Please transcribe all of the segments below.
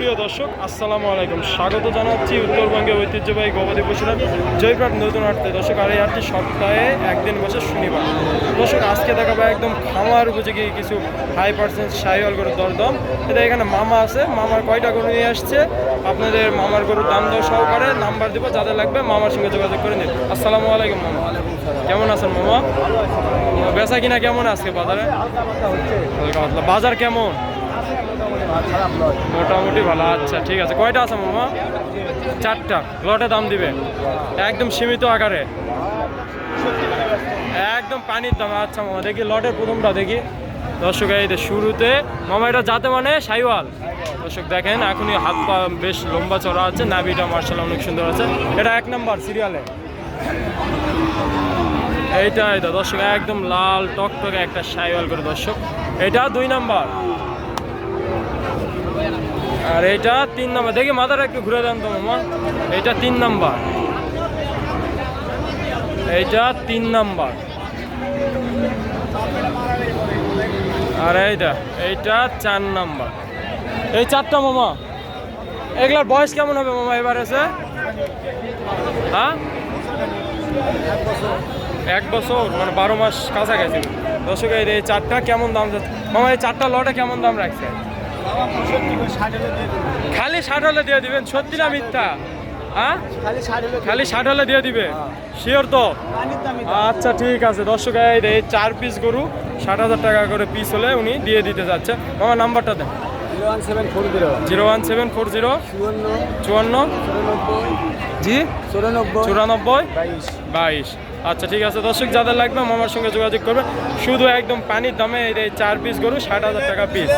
সুপ্রিয় দর্শক, আসসালামু আলাইকুম। স্বাগত জানাচ্ছি উত্তরবঙ্গে ঐতিহ্যবাহী গবাদি পশুরা জয়প্রাট নতুন হাটতে দর্শক, আর এই হাটটি সপ্তাহে একদিন বসে শনিবার। দর্শক, আজকে দেখাবো একদম খামার উপযোগী কিছু হাই পার্সেন্ট সাইওয়াল গরুর দরদম। এটা এখানে মামা আছে। মামার কয়টা গরু নিয়ে আসছে? আপনাদের মামার গরুর দাম দর সহকারে নাম্বার দেবো, যাদের লাগবে মামার সঙ্গে যোগাযোগ করে নিন। আসসালামু আলাইকুম, মামা। কেমন আছেন, মামা? বেচা কিনা কেমন আজকে বাজারে? বাজার কেমন? মোটামুটি ভালো আচ্ছা ঠিক আছে। কয়টা আছে মামা? চারটা। লটে দাম দিবে। একদম সীমিত আকারে। একদম পানির দাম। আচ্ছা মামা, দেখি লটের প্রথমটা দেখি। দর্শক, এই শুরুতে, মামা, এটা যাতে মানে সাইওয়াল। দর্শক, দেখেন, এখনই হাত পা বেশ লম্বা চড়া আছে। নাভিটা মার্শাল অনেক সুন্দর আছে। এটা এক নাম্বার সিরিয়ালে। এইটা এটা দর্শক, একদম লাল টক টকটকে একটা সাইওয়াল করে দর্শক। এটা দুই নাম্বার। আর এটা তিন নাম্বার। দেখি মাথাটা একটু ঘুরে দেন তো মামা। এটা তিন নাম্বার। এইটা তিন নাম্বার। আর এইটা এইটা চার নাম্বার। এই চারটা মামা। এগুলার বয়স কেমন হবে মামা এবার এসে? হ্যাঁ? এক বছর মানে বারো মাস কাছাকাছি। দর্শক এই এই চারটা কেমন দাম মামা, এই চারটা লটে কেমন দাম রাখছে? খালি ষাট হলে দিয়ে দিবেন সত্যি না মিথ্যা? হ্যাঁ? খালি ষাট হলে দিয়ে দিবে? শিওর তো? আচ্ছা ঠিক আছে। দর্শক এই চার পিস গরু ষাট হাজার টাকা করে পিস হলে উনি দিয়ে দিতে যাচ্ছে। আমার নাম্বারটা দেন। Zero one seven four zero zero one seven four zero চুয়ান্ন জি চুরানব্বই বাইশ। আচ্ছা ঠিক আছে। দর্শক, যাদের লাগবে মামার সঙ্গে যোগাযোগ করবে। শুধু একদম পানির দামে এই চার পিস গরু, ষাট হাজার টাকা পিস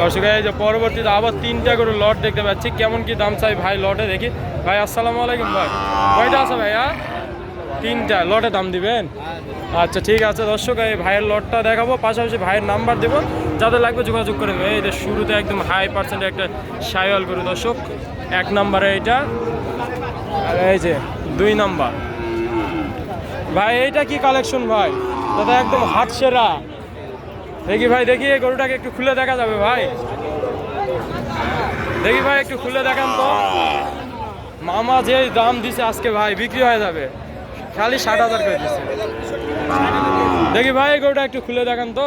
দর্শক, এই যে পরবর্তীতে আবার তিনটা গরু লট দেখতে পাচ্ছি। কেমন কি দাম চাই ভাই লটে দেখি। ভাই, আসসালামু আলাইকুম ভাই। কয়টা আছে ভাইয়া? তিনটা। লটে দাম দিবেন? আচ্ছা ঠিক আছে। দর্শক, এই ভাইয়ের লটটা দেখাবো। পাশাপাশি ভাইয়ের নাম্বার দেবো। যাদের লাগবে, যোগাযোগ করে নেবে। এই যে শুরুতে একদম হাই পার্সেন্টের একটা সাইওয়াল গরু, দর্শক। এক নম্বরে এইটা। আর এই যে দুই নাম্বার ভাই এইটা কি কালেকশন ভাই? দাদা একদম হাট সেরা। দেখি ভাই দেখি এই গরুটাকে একটু খুলে দেখা যাবে ভাই। দেখি ভাই একটু খুলে দেখান তো। মামা যে দাম দিছে আজকে ভাই বিক্রি হয়ে যাবে। খালি ষাট হাজার করে দিচ্ছে দেখি ভাই এই গরুটা একটু খুলে দেখান তো।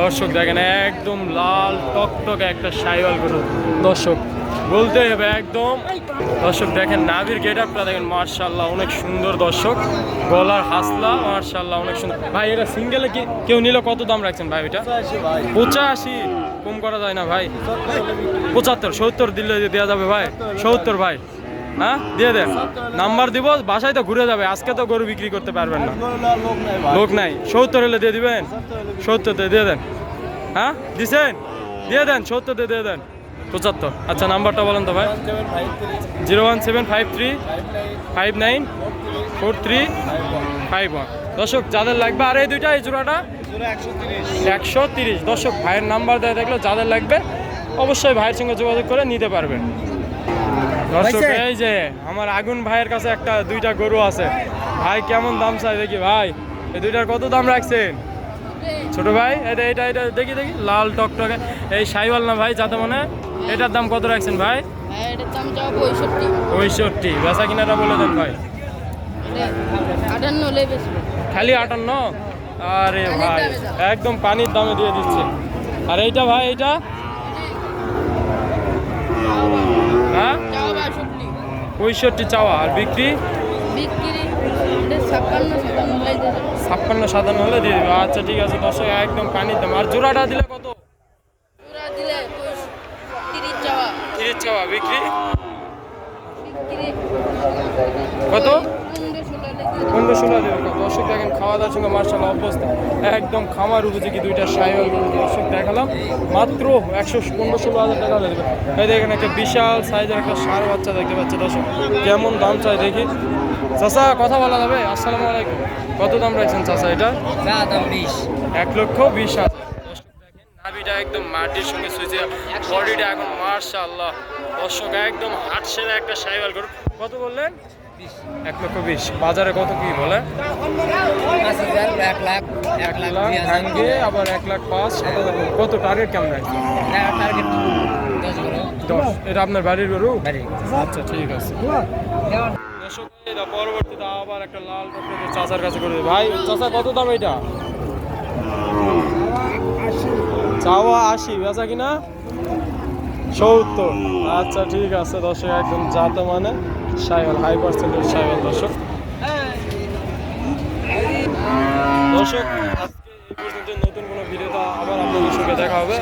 দর্শক দেখেন একদম লাল টকটকে একটা সাইওয়াল গরু। দর্শক বলতে হবে একদম। দর্শক দেখেন নাভির গেট আপটা দেখেন মার্শাল্লাহ অনেক সুন্দর দর্শক। গলার হাসলা মার্শাল্লাহ অনেক সুন্দর। ভাই এটা সিঙ্গেলে কি কেউ নিলে কত দাম রাখছেন ভাই এটা? পঁচাশি কম করা যায় না ভাই। পঁচাত্তর সত্তর দিলে দেওয়া যাবে ভাই। সত্তর ভাই। হ্যাঁ? দিয়ে দেন। নাম্বার দিব বাসায় তো ঘুরে যাবে। আজকে তো গরু বিক্রি করতে পারবেন না। লোক নাই সত্তর হলে দিয়ে দিবেন? সত্তর দিয়ে দেন। হ্যাঁ? দিছেন? দিয়ে দেন সত্তর দিয়ে দেন। পঁচাত্তর। আচ্ছা নাম্বারটা বলেন তো ভাই। Zero one seven five three five nine four three five one. দর্শক যাদের লাগবে আর এই দুইটা এই জোড়াটা? একশো তিরিশ। দর্শক ভাইয়ের নাম্বার দেয় দেখলে যাদের লাগবে অবশ্যই ভাইয়ের সঙ্গে যোগাযোগ করে নিতে পারবেন। দর্শক এই যে আমার আগুন ভাইয়ের কাছে একটা দুইটা গরু আছে। ভাই কেমন দাম চাই দেখি ভাই। এই দুইটার কত দাম রাখছেন? ছোট ভাই এটা এটা এটা দেখি দেখি। লাল টকটকে। এই সাইওয়াল না ভাই যাতে মানে এটার দাম কত রাখছেন ভাই? হ্যাঁ এটার দাম যাও পঁয়ষট্টি। পঁয়ষট্টি। বেচা কিনাটা বলে দেন ভাই। আটান্ন খালি আটান্ন? আরে ভাই একদম পানির দামে দিয়ে দিচ্ছে। আর এইটা ভাই এইটা? হ্যাঁ? পঁয়ষট্টি চাওয়া। আর বিক্রি? ছাপ্পান্ন সাতান্ন হলে দিয়ে দেবে। আচ্ছা ঠিক আছে দর্শক একদম পানির দাম। আর জোড়াটা দিলে কত? তিরিশ চাওয়া বিক্রি। কত? পনেরো ষোলো দেবে। দর্শক দেখেন খাওয়া দাওয়ার সঙ্গে মার্শাল অবস্থা। একদম খামার উপযোগী দুইটা সাইল দর্শক দেখালাম মাত্র একশো পনেরো ষোলো হাজার টাকা এই দেখেন একটা বিশাল সাইজের একটা সার বাচ্চা দেখতে পাচ্ছে দর্শক। কেমন দাম চাই দেখি। চাচা কথা বলা যাবে? আসসালামু আলাইকুম। কত দাম রাখছেন চাচা এটা? বিশ। এক লক্ষ বিশ হাজার। নাভিটা একদম মাটির সঙ্গে সুইচে বডিটা এখন মার্শাল্লাহ দর্শক একদম হাট সেরা একটা সাইকেল করুন কত বললেন? এক লক্ষ বিশ। বাজারে কত কি বলে? এক লাখ ভাঙ্গে আবার এক লাখ পাঁচ। কত টার্গেট কেমন রাখছে দশ এটা আপনার বাড়ির গরু? আচ্ছা ঠিক আছে। পরবর্তীতে আবার একটা লাল চাচার কাছে করে। ভাই চাচা কত দাম এটা? চাওয়া আশি, বেচা কিনা সত্তর। আচ্ছা ঠিক আছে, দর্শক, একদম জাত মানে সাইকেল হাই পার্সেন্টের সাইকেল, দর্শক। দর্শক, আজকে নতুন কোনো ভিডিওটা আবার আপনাদের সঙ্গে দেখা হবে।